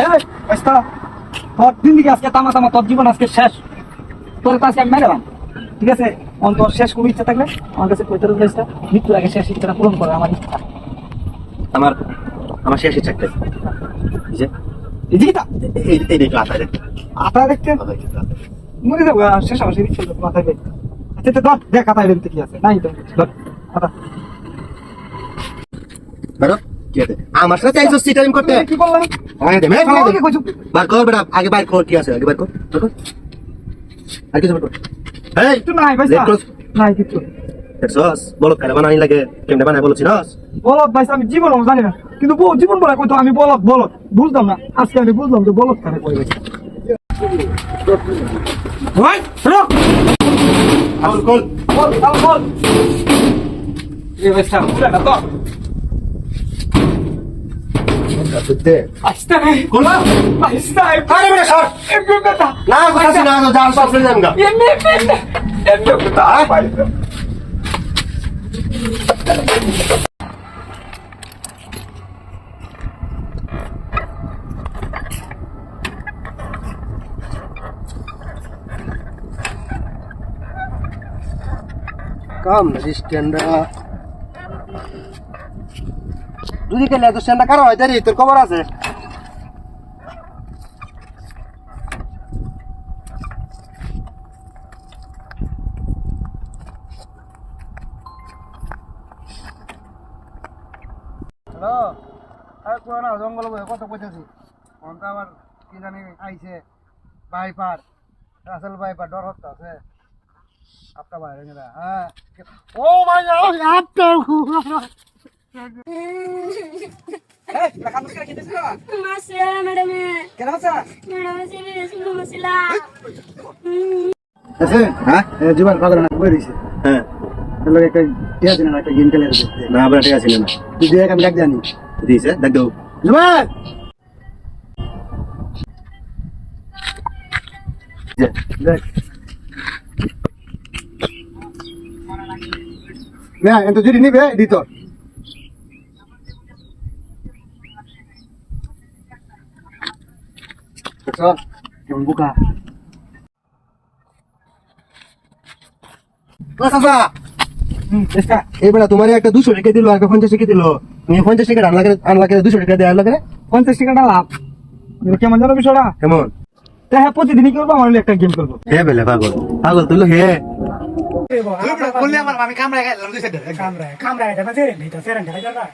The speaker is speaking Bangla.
এই বাইস্তা তোর আজকে তামা তামা তোর জীবন আজকে শেষ। তোর কাছে আমি মেরে ঠিক আছে? অন্তর শেষ কোনো ইচ্ছা থাকলে আমার কাছে পঁয়তার বাইস্তা মৃত্যুর আগে শেষ ইচ্ছাটা পূরণ করে আমার ইচ্ছা। আমার আমার শেষ ইচ্ছা একটা। যে এই দেখো আতা দেখতে। আতা দেখো, আতা। যাব শেষ আমার সেই ইচ্ছা মাথায় দেখ আচ্ছা তো দেখ দেখতে কি আছে। নাই তো ধর আছে? আমার সাথে চাইছো সিটারিং করতে। কি করলাম আগে দে, মেরে ফেলে বার কর বেটা আগে বার কর কি আছে আগে বার কর কর। আর কিছু কর। এই কিছু নাই Red নাই কিছু। দেখছস? বলত কারে বানানি লাগে কেমনে বানায় বলছিস বলত বাইস্তা আমি জীবন জানি না। কিন্তু বউ জীবন বলে কইতো আমি বলত বলত বুঝলাম না আজকে আমি বুঝলাম যে বলত কারে কই বাইস্তা ভাই রক আউল কল বল বল বল এই বাইস্তা উঠে না তো দে বাইস্তা রে কোলা বাইস্তা আরে যদি কেলে তো সেন্টা কারও হয় তারি তোর খবর আছে? হ্যালো? আরে কো না, জঙ্গল বয়ে কত কইতেছি। ফোন তো আবার কি জানি আইছে, বাইপার আসল বাইপার, ডর হচ্ছে, আছে? আপটা বাইরে হ্যাঁ। ও মাই গড, আপটা। এই লাগাম করে কি দিছিস মাসিলা ম্যাডামে কেন আছে ম্যাডামে সিবি শুনো মাসিলা আছে হ্যাঁ এ জীবন পাগল না কই দিছে হ্যাঁ এর লগে একটা টিয়া দিন একটা গেম খেলে দিছে না বেটা ঠিক আছে না তুই দিয়ে আমি ডাক জানি দিছে দেখ দাও জীবন দেখ না এত যদি নিবে দিত এই বেটা তোমার একটা দুশো টাকা দিল আর পঞ্চাশ টাকা দিল তুমি পঞ্চাশ টাকা আনলা করে আনলা করে দুশো টাকা দেয় আনলা করে পঞ্চাশ টাকাটা লাভ কেমন জানো বিষয়টা কেমন তা হ্যাঁ প্রতিদিনই করব আমার একটা গেম খেলব হে বেলে পাগল পাগল তুই হে আমার আমি কামড়ায় গেলাম দুই সাইডে কামড়ায় কামড়ায় এটা না জেরে সেরেন দেখা যাবে